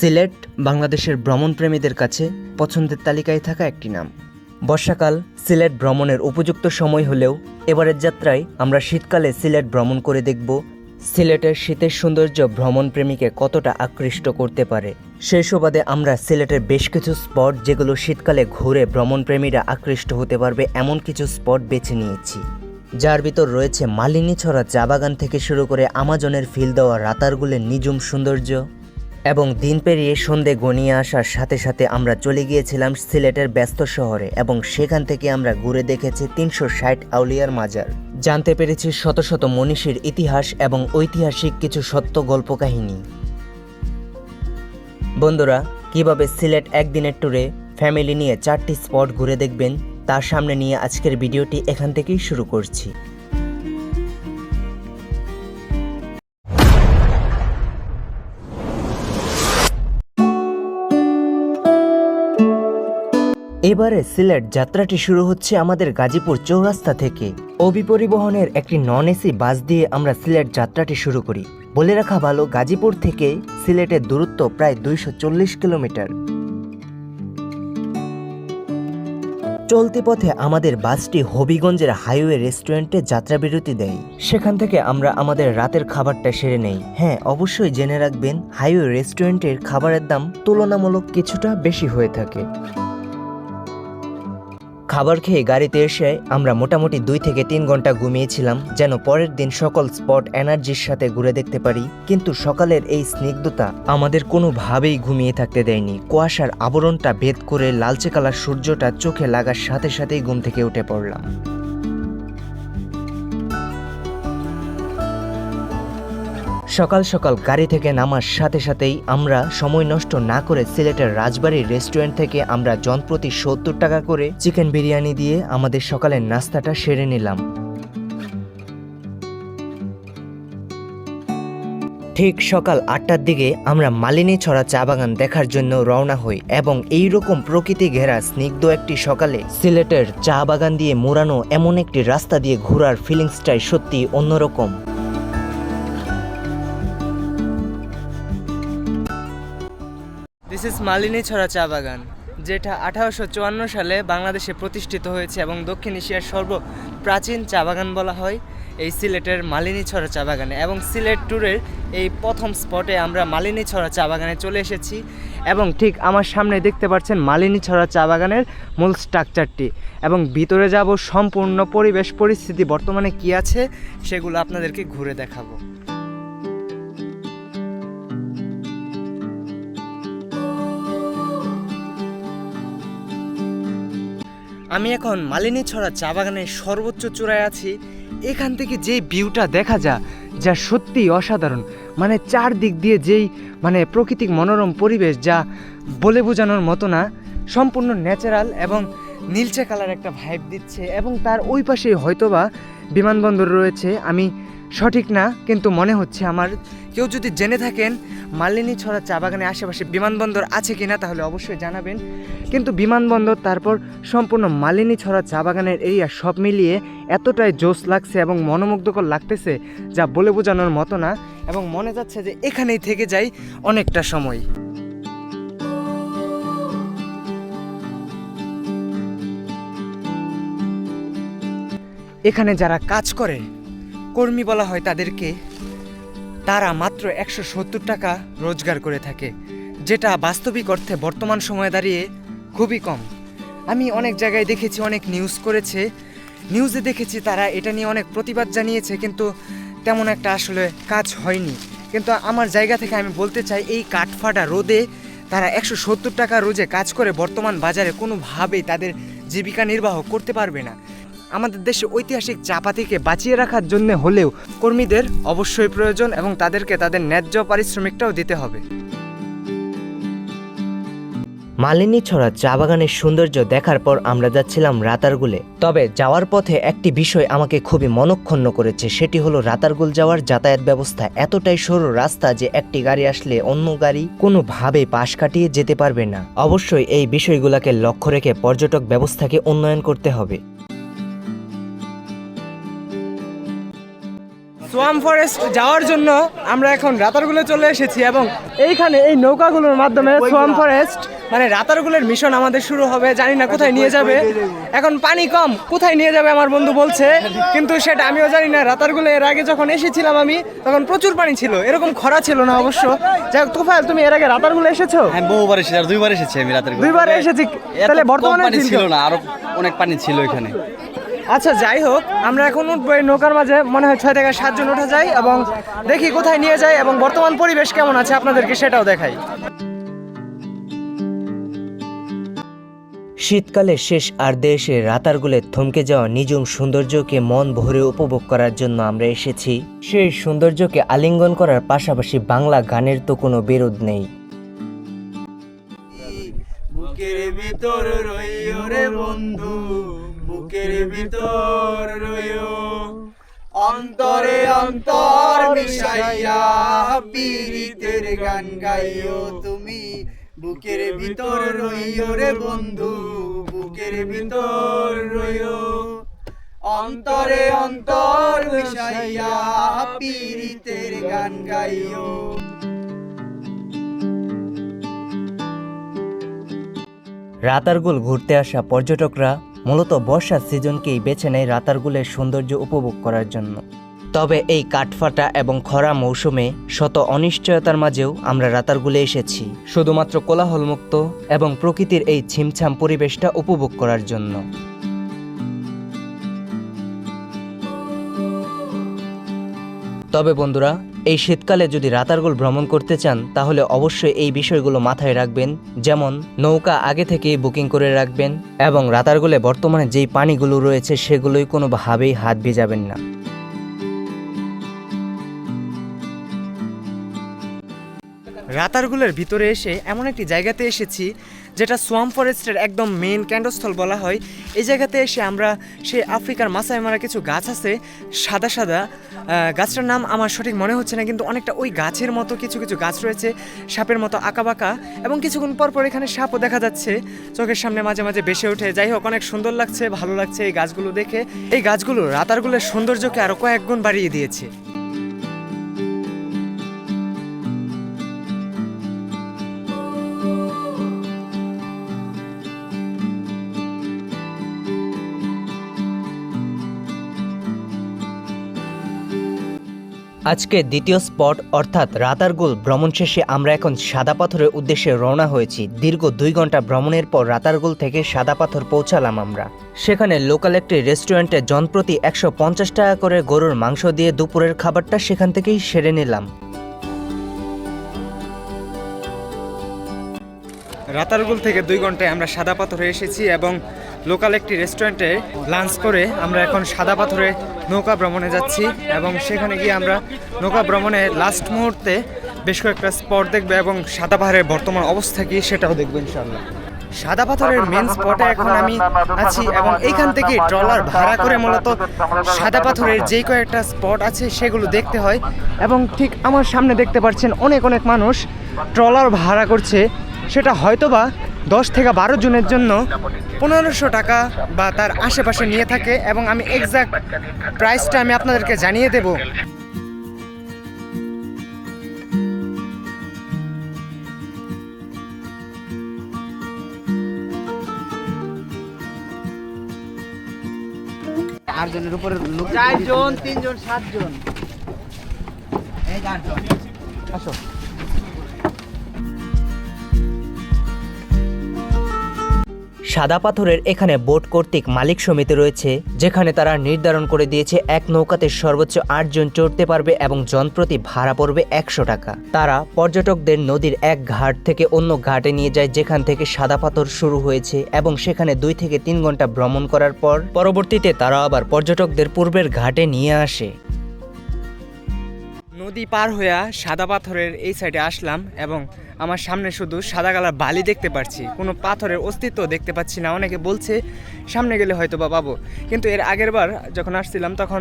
সিলেট, বাংলাদেশের ভ্রমণপ্রেমীদের কাছে পছন্দের তালিকায় থাকা একটি নাম। বর্ষাকাল সিলেট ভ্রমণের উপযুক্ত সময় হলেও এবারের যাত্রায় আমরা শীতকালে সিলেট ভ্রমণ করে দেখব সিলেটের শীতের সৌন্দর্য ভ্রমণপ্রেমীকে কতটা আকৃষ্ট করতে পারে। সেই সুবাদে আমরা সিলেটের বেশ কিছু স্পট যেগুলো শীতকালে ঘুরে ভ্রমণপ্রেমীরা আকৃষ্ট হতে পারবে এমন কিছু স্পট বেছে নিয়েছি। যার ভিতর রয়েছে মালিনী ছড়া চা বাগান থেকে শুরু করে আমাজনের ফিল দেওয়া রাতারগুলের নিঝুম সৌন্দর্য। এবং দিন পেরিয়ে সন্ধে গনিয়ে আসার সাথে সাথে আমরা চলে গিয়েছিলাম সিলেটের ব্যস্ত শহরে এবং সেখান থেকে আমরা ঘুরে দেখেছি তিনশো ষাট আউলিয়ার মাজার। জানতে পেরেছি শত শত মনীষীর ইতিহাস এবং ঐতিহাসিক কিছু সত্য গল্প কাহিনী বন্ধুরা, কীভাবে সিলেট একদিনের ট্যুরে ফ্যামিলি নিয়ে চারটি স্পট ঘুরে দেখবেন তার সামনে নিয়ে আজকের ভিডিওটি এখান থেকেই শুরু করছি। এবারে সিলেট যাত্রাটি শুরু হচ্ছে আমাদের গাজীপুর চৌরাস্তা থেকে। অবি পরিবহনের একটি নন এসি বাস দিয়ে আমরা সিলেট যাত্রাটি শুরু করি। বলে রাখা ভালো, গাজীপুর থেকে সিলেটের দূরত্ব প্রায় দুইশো চল্লিশ কিলোমিটার। চলতি পথে আমাদের বাসটি হবিগঞ্জের হাইওয়ে রেস্টুরেন্টে যাত্রাবিরতি দেয়। সেখান থেকে আমরা আমাদের রাতের খাবারটা সেরে নেই। হ্যাঁ অবশ্যই জেনে রাখবেন, হাইওয়ে রেস্টুরেন্টের খাবারের দাম তুলনামূলক কিছুটা বেশি হয়ে থাকে। খাবার খেয়ে গাড়িতে এসে আমরা মোটামুটি দুই থেকে তিন ঘণ্টা ঘুমিয়েছিলাম যেন পরের দিন সকল স্পট এনার্জির সাথে ঘুরে দেখতে পারি। কিন্তু সকালের এই স্নিগ্ধতা আমাদের কোনোভাবেই ঘুমিয়ে থাকতে দেয়নি। কুয়াশার আবরণটা ভেদ করে লালচে কালার সূর্যটা চোখে লাগার সাথে সাথেই ঘুম থেকে উঠে পড়লাম। সকাল সকাল গাড়ি থেকে নামার সাথে সাথেই আমরা সময় নষ্ট না করে সিলেটের রাজবাড়ির রেস্টুরেন্ট থেকে আমরা জনপ্রতি সত্তর টাকা করে চিকেন বিরিয়ানি দিয়ে আমাদের সকালের নাস্তাটা সেরে নিলাম। ঠিক সকাল আটটার দিকে আমরা মালিনী ছড়া চা বাগান দেখার জন্য রওনা হই এবং এই রকম প্রকৃতি ঘেরা স্নিগ্ধ একটি সকালে সিলেটের চা বাগান দিয়ে মোড়ানো এমন একটি রাস্তা দিয়ে ঘোরার ফিলিংসটাই সত্যি অন্যরকম। দিস ইজ মালিনী ছড়া চা বাগান, যেটা আঠারোশো চুয়ান্ন সালে বাংলাদেশে প্রতিষ্ঠিত হয়েছে এবং দক্ষিণ এশিয়ার সর্ব প্রাচীন চা বাগান বলা হয়। এই সিলেটের মালিনী ছড়া চা বাগানে এবং সিলেট ট্যুরের এই প্রথম স্পটে আমরা মালিনী ছড়া চা বাগানে চলে এসেছি এবং ঠিক আমার সামনে দেখতে পাচ্ছেন মালিনী ছড়া চা বাগানের মূল স্ট্রাকচারটি এবং ভিতরে যাব সম্পূর্ণ পরিবেশ, পরিস্থিতি বর্তমানে কি আছে সেগুলো আপনাদেরকে ঘুরে দেখাবো। আমি এখন মালিনী ছড়া চা বাগানের সর্বোচ্চ চূড়ায় আছি। এখান থেকে যে ভিউটা দেখা যা যা সত্যি অসাধারণ। মানে চারদিক দিয়ে যেই মানে প্রকৃতিক মনোরম পরিবেশ যা বলে বোঝানোর মতো না, সম্পূর্ণ ন্যাচারাল এবং নীলচে কালার একটা ভাইব দিচ্ছে এবং তার ওই পাশে হয়তোবা বিমানবন্দর রয়েছে। আমি সঠিক না, কিন্তু মনে হচ্ছে আমার। কেউ যদি জেনে থাকেন মালিনী ছড়া চা বাগানের আশেপাশে বিমানবন্দর আছে কি না তাহলে অবশ্যই জানাবেন। কিন্তু বিমানবন্দর, তারপর সম্পূর্ণ মালিনী ছড়া চা বাগানের এরিয়া সব মিলিয়ে এতটাই জোশ লাগছে এবং মনোমুগ্ধকর লাগতেছে যা বলে বোঝানোর মতো না, এবং মনে যাচ্ছে যে এখানেই থেকে যাই অনেকটা সময়। এখানে যারা কাজ করে কর্মী বলা হয় তাদেরকে, তারা মাত্র একশো সত্তর টাকা রোজগার করে থাকে, যেটা বাস্তবিক অর্থে বর্তমান সময়ে দাঁড়িয়ে খুবই কম। আমি অনেক জায়গায় দেখেছি, অনেক নিউজ করেছে। নিউজে দেখেছি তারা এটা নিয়ে অনেক প্রতিবাদ জানিয়েছে, কিন্তু তেমন একটা আসলে কাজ হয়নি। কিন্তু আমার জায়গা থেকে আমি বলতে চাই, এই কাঠফাটা রোদে তারা একশো সত্তর টাকা রোজে কাজ করে বর্তমান বাজারে কোনোভাবেই তাদের জীবিকা নির্বাহ করতে পারবে না। আমাদের দেশে ঐতিহাসিক চাপাতিকে বাঁচিয়ে রাখার জন্য হলেও কর্মীদের অবশ্যই প্রয়োজন এবং তাদেরকে তাদের ন্যায্য পারিশ্রমিকটাও দিতে হবে। মালিনী ছড়া চা বাগানের সৌন্দর্য দেখার পর আমরা যাচ্ছিলাম রাতারগুলে। তবে যাওয়ার পথে একটি বিষয় আমাকে খুবই মনক্ষুণ্ণ করেছে, সেটি হলো রাতারগুল যাওয়ার যাতায়াত ব্যবস্থা। এতটাই সরু রাস্তা যে একটি গাড়ি আসলে অন্য গাড়ি কোনোভাবে পাশ কাটিয়ে যেতে পারবে না। অবশ্যই এই বিষয়গুলোকে লক্ষ্য রেখে পর্যটক ব্যবস্থাকে উন্নয়ন করতে হবে। সোয়াম ফরেস্ট যাওয়ার জন্য আমরা এখন রাতারগুলে চলে এসেছি এবং এইখানে এই নৌকাগুলোর মাধ্যমে সোয়াম ফরেস্ট মানে রাতারগুলের মিশন আমাদের শুরু হবে জানি না কোথায় নিয়ে যাবে। এখন পানি কম কোথায় নিয়ে যাবে আমার বন্ধু বলছে কিন্তু সেটা আমিও জানি না। রাতারগুলে এর আগে যখন এসেছিলাম আমি তখন প্রচুর পানি ছিল এরকম খরা ছিল না অবশ্য। যাই হোক তোফায়েল তুমি এর আগে রাতারগুলো এসেছ? হ্যাঁ বহুবার এসেছি আর দুইবার এসেছি আমি রাতের বেলা। দুইবার এসেছি। তাহলে বর্তমানে ছিল না আরও অনেক পানি ছিল এখানে। আচ্ছা যাই হোক আমরা এখন উঠবো এই নৌকার মাঝে। মনে হয় ছয় থেকে সাতজন ওঠা যায় এবং দেখি কোথায় নিয়ে যায় এবং বর্তমান পরিবেশ কেমন আছে আপনাদেরকে সেটাও দেখাই। শীতকালের শেষ আর্ধে এসে রাতারগুলে থমকে যাওয়া নিজুম সৌন্দর্যকে মন ভরে উপভোগ করার জন্য আমরা এসেছি। সেই সৌন্দর্যকে আলিঙ্গন করার পাশাপাশি বাংলা গানের তো কোনো বিরোধ নেই। বুকের ভিতর রইও রে বন্ধু। বুকের ভিতর রইও। অন্তরে অন্তর মিশাইয়া পীড়িতের গান গাইও তুমি। বুকের ভিতর রইও রে বন্ধু, বুকের ভিতর রইও। অন্তরে অন্তর মিশাইয়া পীড়িতের গান গাইও। রাতারগুল ঘুরতে আসা পর্যটকরা মূলত বর্ষার সিজনকেই বেছে নেয় রাতারগুলের সৌন্দর্য উপভোগ করার জন্য। তবে এই কাঠফাটা এবং খরা মৌসুমে শত অনিশ্চয়তার মাঝেও আমরা রাতারগুলে এসেছি, শুধুমাত্র কোলাহলমুক্ত এবং প্রকৃতির এই ছিমছাম পরিবেশটা উপভোগ করার জন্য। তবে বন্ধুরা, এই শীতকালে যদি রাতারগুল ভ্রমণ করতে চান, তাহলে অবশ্যই এই বিষয়গুলো মাথায় রাখবেন। যেমন, নৌকা আগে থেকেই বুকিং করে রাখবেন এবং রাতারগুলে বর্তমানে যেই পানিগুলো রয়েছে, সেগুলোই কোনোভাবেই হাত ভিজাবেন না। রাতারগুলের ভিতরে এসে এমন একটি জায়গাতে এসেছি যেটা সোয়াম ফরেস্টের একদম মেন কেন্দ্রস্থল বলা হয়, এই জায়গাতে এসে আমরা সেই আফ্রিকার মাসায় মারা কিছু গাছ আছে, সাদা সাদা গাছটার নাম আমার সঠিক মনে হচ্ছে না, কিন্তু অনেকটা ওই গাছের মতো কিছু কিছু গাছ রয়েছে, সাপের মতো আঁকাবাঁকা এবং কিছুক্ষণ পর পর এখানে সাপও দেখা যাচ্ছে, চোখের সামনে মাঝে মাঝে বেসে ওঠে। যাই হোক, অনেক সুন্দর লাগছে, ভালো লাগছে এই গাছগুলো দেখে। এই গাছগুলো রাতারগুলোর সৌন্দর্যকে আরও কয়েক গুণ বাড়িয়ে দিয়েছে। আজকে দ্বিতীয় স্পট অর্থাৎ রাতারগুল ভ্রমণ শেষে আমরা এখন সাদা পাথরের উদ্দেশ্যে রওনা হয়েছি। দীর্ঘ দুই ঘণ্টা ভ্রমণের পর রাতারগুল থেকে সাদা পাথর পৌঁছালাম আমরা। সেখানে লোকাল একটি রেস্টুরেন্টে জনপ্রতি একশো পঞ্চাশ টাকা করে গরুর মাংস দিয়ে দুপুরের খাবারটা সেখান থেকেই সেরে নিলাম। রাতারগুল থেকে দুই ঘন্টায় আমরা সাদা পাথরে এসেছি এবং লোকাল একটি রেস্টুরেন্টে লাঞ্চ করে আমরা এখন সাদা পাথরে নৌকা ভ্রমণে যাচ্ছি এবং সেখানে গিয়ে আমরা নৌকা ভ্রমণে লাস্ট মুহূর্তে বেশ কয়েকটা স্পট দেখবে এবং সাদা পাহাড়ের বর্তমান অবস্থা কি সেটাও দেখব ইনশাল্লাহ সাদা পাথরের মেন স্পটে এখন আমি আছি এবং এইখান থেকে ট্রলার ভাড়া করে মূলত সাদা পাথরের যেই কয়েকটা স্পট আছে সেগুলো দেখতে হয় এবং ঠিক আমার সামনে দেখতে পাচ্ছেন অনেক অনেক মানুষ ট্রলার ভাড়া করছে। সেটা হয়তোবা দশ থেকে বারো জনের জন্য পনেরোশো টাকা বা তার আশেপাশে নিয়ে থাকে এবং আমি এক্সাক্ট প্রাইসটা আমি আপনাদেরকে জানিয়ে দেব। আটজনের উপরে লোক চারজন তিনজন সাতজন। এই আসো। সাদা পাথরের এখানে বোট কর্তৃক মালিক সমিতি রয়েছে, যেখানে তারা নির্ধারণ করে দিয়েছে এক নৌকাতে সর্বোচ্চ আটজন চড়তে পারবে এবং জনপ্রতি ভাড়া পড়বে একশো টাকা। তারা পর্যটকদের নদীর এক ঘাট থেকে অন্য ঘাটে নিয়ে যায়, যেখান থেকে সাদা পাথর শুরু হয়েছে এবং সেখানে দুই থেকে তিন ঘণ্টা ভ্রমণ করার পর পরবর্তীতে তারা আবার পর্যটকদের পূর্বের ঘাটে নিয়ে আসে। নদী পার হইয়া সাদা পাথরের এই সাইডে আসলাম এবং আমার সামনে শুধু সাদা কালার বালি দেখতে পাচ্ছি কোনো পাথরের অস্তিত্ব দেখতে পাচ্ছি না। অনেকে বলছে, সামনে গেলে হয়তো বা পাবো। কিন্তু এর আগের বার যখন আসছিলাম, তখন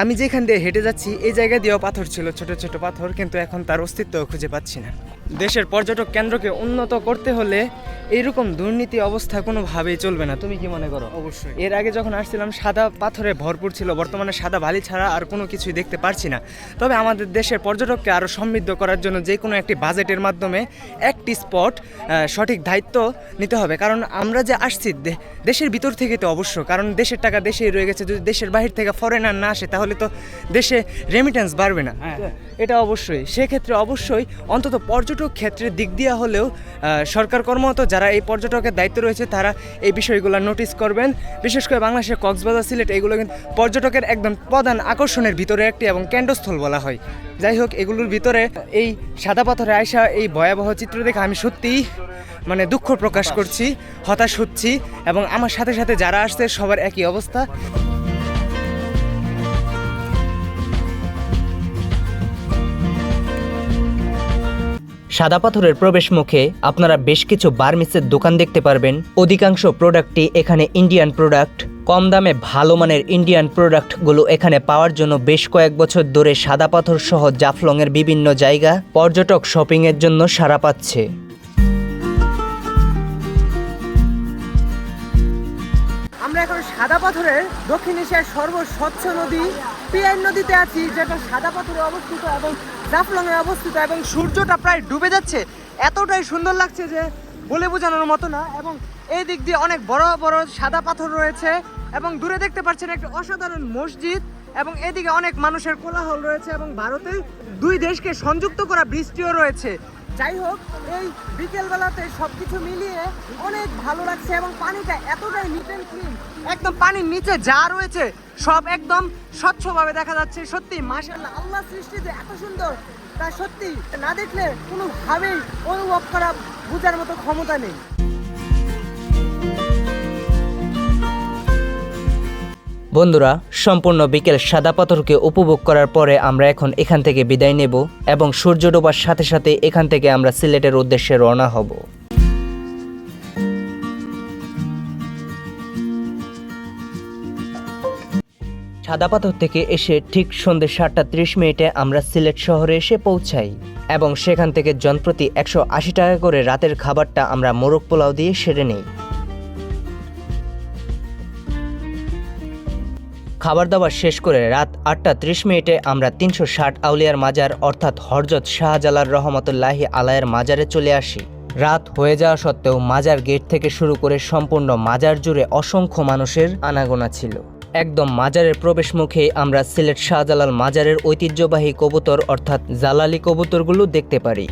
আমি যেখান দিয়ে হেঁটে যাচ্ছি, এই জায়গা দিয়েও পাথর ছিল, ছোট ছোট পাথর। কিন্তু এখন তার অস্তিত্ব খুঁজে পাচ্ছি না। দেশের পর্যটক কেন্দ্রকে উন্নত করতে হলে এইরকম দুর্নীতি অবস্থা কোনোভাবেই চলবে না। তুমি কি মনে করো? অবশ্যই। এর আগে যখন আসছিলাম সাদা পাথরে ভরপুর ছিল। বর্তমানে সাদা বালি ছাড়া আর কোনো কিছুই দেখতে পারছি না। তবে আমাদের দেশের পর্যটককে আরও সমৃদ্ধ করার জন্য যে কোনো একটি বাজেটের মাধ্যমে একটি স্পট সঠিক দায়িত্ব নিতে হবে। কারণ আমরা যে আসছি দে- দেশের ভিতর থেকে তো অবশ্য। কারণ দেশের টাকা দেশেই রয়ে গেছে। যদি দেশের বাহির থেকে ফরেনার না আসে তাহলে তো দেশে রেমিটেন্স বাড়বে না। হ্যাঁ। এটা অবশ্যই। সেক্ষেত্রে অবশ্যই অন্তত পর্যটক ক্ষেত্রের দিক দিয়ে হলেও সরকার কর্মরত যারা এই পর্যটকের দায়িত্ব রয়েছে, তারা এই বিষয়গুলো নোটিস করবেন। বিশেষ করে বাংলাদেশের কক্সবাজার, সিলেট, এগুলো কিন্তু পর্যটকের একদম প্রধান আকর্ষণের ভিতরে একটি এবং কেন্দ্রস্থল বলা হয়। যাই হোক, এগুলোর ভিতরে এই সাদা পাথরে আয়সা এই ভয়াবহ চিত্র দেখে আমি সত্যিই মানে দুঃখ প্রকাশ করছি, হতাশ হচ্ছি এবং আমার সাথে সাথে যারা আসছে সবার একই অবস্থা। সাদা পাথরের প্রবেশ মুখে আপনারা বেশ কিছু বার্মিসের দোকান দেখতে পারবেন। অধিকাংশ প্রোডাক্টই এখানে ইন্ডিয়ান প্রোডাক্ট কম দামে ভালো মানের ইন্ডিয়ান প্রোডাক্টগুলো এখানে পাওয়ার জন্য বেশ কয়েক বছর ধরে সাদা পাথর সহ জাফলংয়ের বিভিন্ন জায়গা পর্যটক শপিংয়ের জন্য সাড়া পাচ্ছে। আমরা এখন সাদা পাথরের দক্ষিণ এশিয়ার সর্বস্বচ্ছ নদী পিয়ার নদীতে আছি, যেটা সাদা পাথরে অবস্থিত এবং জাফলংয়ে অবস্থিত এবং সূর্যটা প্রায় ডুবে যাচ্ছে। এতটাই সুন্দর লাগছে যে বলে বোঝানোর মতো না এবং এই দিক দিয়ে অনেক বড় বড় সাদা পাথর রয়েছে এবং দূরে দেখতে পাচ্ছেন একটি অসাধারণ মসজিদ এবং এদিকে অনেক মানুষের কোলাহল রয়েছে এবং ভারতে দুই দেশকে সংযুক্ত করা বৃষ্টিও রয়েছে। যাই হোক, এই বিকেলবেলাতে সব কিছু মিলিয়ে অনেক ভালো লাগছে এবং পানিটা এতটাই নিট অ্যান্ড ক্লিন একদম পানির নিচে যা রয়েছে, সব একদম স্বচ্ছভাবে দেখা যাচ্ছে, সত্যি, মাশাআল্লাহ আল্লাহ সৃষ্টিতে এত সুন্দর, তা সত্যি না দেখলে কোনোভাবেই অনুভব করা, বোঝার মতো ক্ষমতা নেই। বন্ধুরা, সম্পূর্ণ বিকেল সাদা পাথরকে উপভোগ করার পরে আমরা এখন এখান থেকে বিদায় নেব এবং সূর্য ডোবার সাথে সাথে এখান থেকে আমরা সিলেটের উদ্দেশ্যে রওনা হব। সাদা পাথর থেকে এসে ঠিক সন্ধ্যে সাতটা ত্রিশ মিনিটে আমরা সিলেট শহরে এসে পৌঁছাই এবং সেখান থেকে জনপ্রতি একশো আশি টাকা করে রাতের খাবারটা আমরা মোরগ পোলাও দিয়ে সেরে নেই। খাবার দাবার শেষ করে রাত আটটা ত্রিশ মিনিটে আমরা তিনশো ষাট আউলিয়ার মাজার, অর্থাৎ হরজত শাহজালাল রহমতুল্লাহি আলায়ের মাজারে চলে আসি। রাত হয়ে যাওয়া সত্ত্বেও মাজার গেট থেকে শুরু করে সম্পূর্ণ মাজার জুড়ে অসংখ্য মানুষের আনাগোনা ছিল। একদম মাজারের প্রবেশ মুখে আমরা সিলেট শাহজালাল মাজারের ঐতিহ্যবাহী কবুতর, অর্থাৎ জালালি কবুতরগুলো দেখতে পারি।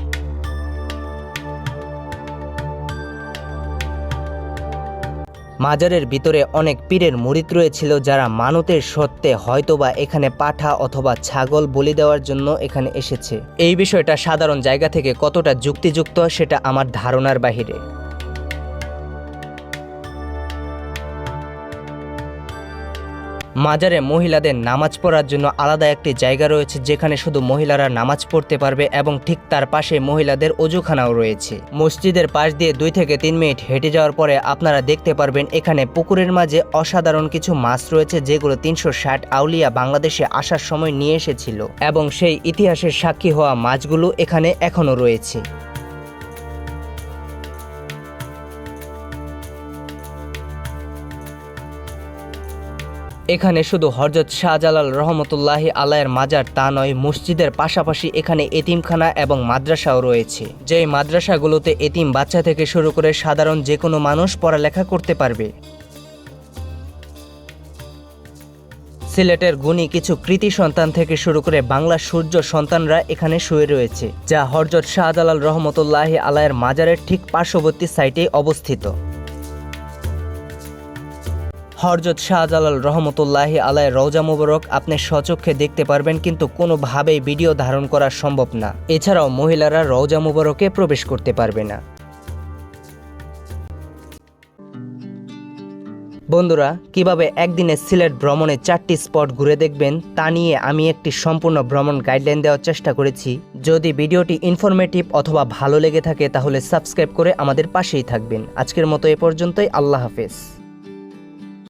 মাজারের ভিতরে অনেক পীরের মুরিদ রয়েছিল যারা মানতের সত্ত্বে হয়তোবা এখানে পাঠা অথবা ছাগল বলি দেওয়ার জন্য এখানে এসেছে। এই বিষয়টা সাধারণ জায়গা থেকে কতটা যুক্তিযুক্ত সেটা আমার ধারণার বাহিরে। মাজারে মহিলাদের নামাজ পড়ার জন্য আলাদা একটি জায়গা রয়েছে যেখানে শুধু মহিলারা নামাজ পড়তে পারবে এবং ঠিক তার পাশে মহিলাদের অজুখানাও রয়েছে। মসজিদের পাশ দিয়ে দুই থেকে তিন মিনিট হেঁটে যাওয়ার পরে আপনারা দেখতে পারবেন এখানে পুকুরের মাঝে অসাধারণ কিছু মাছ রয়েছে যেগুলো তিনশো ষাট আউলিয়া বাংলাদেশে আসার সময় নিয়ে এসেছিল। এবং সেই ইতিহাসের সাক্ষী হওয়া মাছগুলো এখানে এখনও রয়েছে। এখানে শুধু হরজত শাহজালাল রহমতুল্লাহি আলায়ের মাজার তা নয়, মসজিদের পাশাপাশি এখানে এতিমখানা এবং মাদ্রাসাও রয়েছে। যেই মাদ্রাসাগুলোতে এতিম বাচ্চা থেকে শুরু করে সাধারণ যে কোনো মানুষ পড়ালেখা করতে পারবে। সিলেটের গুণী কিছু কৃতি সন্তান থেকে শুরু করে বাংলা সূর্য সন্তানরা এখানে শুয়ে রয়েছে, যা হরজত শাহজালাল রহমতুল্লাহি আলায়ের মাজারের ঠিক পার্শ্ববর্তী সাইটে অবস্থিত। হরজত শাহজালাল রহমতুল্লাহি আলায় রওজা মুবারক আপনি সচক্ষে দেখতে পারবেন, কিন্তু কোনোভাবেই ভিডিও ধারণ করা সম্ভব না। এছাড়াও মহিলারা রওজা মুবারকে প্রবেশ করতে পারবে না। বন্ধুরা, কীভাবে একদিনে সিলেট ভ্রমণে চারটি স্পট ঘুরে দেখবেন, তা নিয়ে আমি একটি সম্পূর্ণ ভ্রমণ গাইডলাইন দেওয়ার চেষ্টা করেছি। যদি ভিডিওটি ইনফরমেটিভ অথবা ভালো লেগে থাকে, তাহলে সাবস্ক্রাইব করে আমাদের পাশেই থাকবেন। আজকের মতো এ পর্যন্তই, আল্লাহ হাফেজ।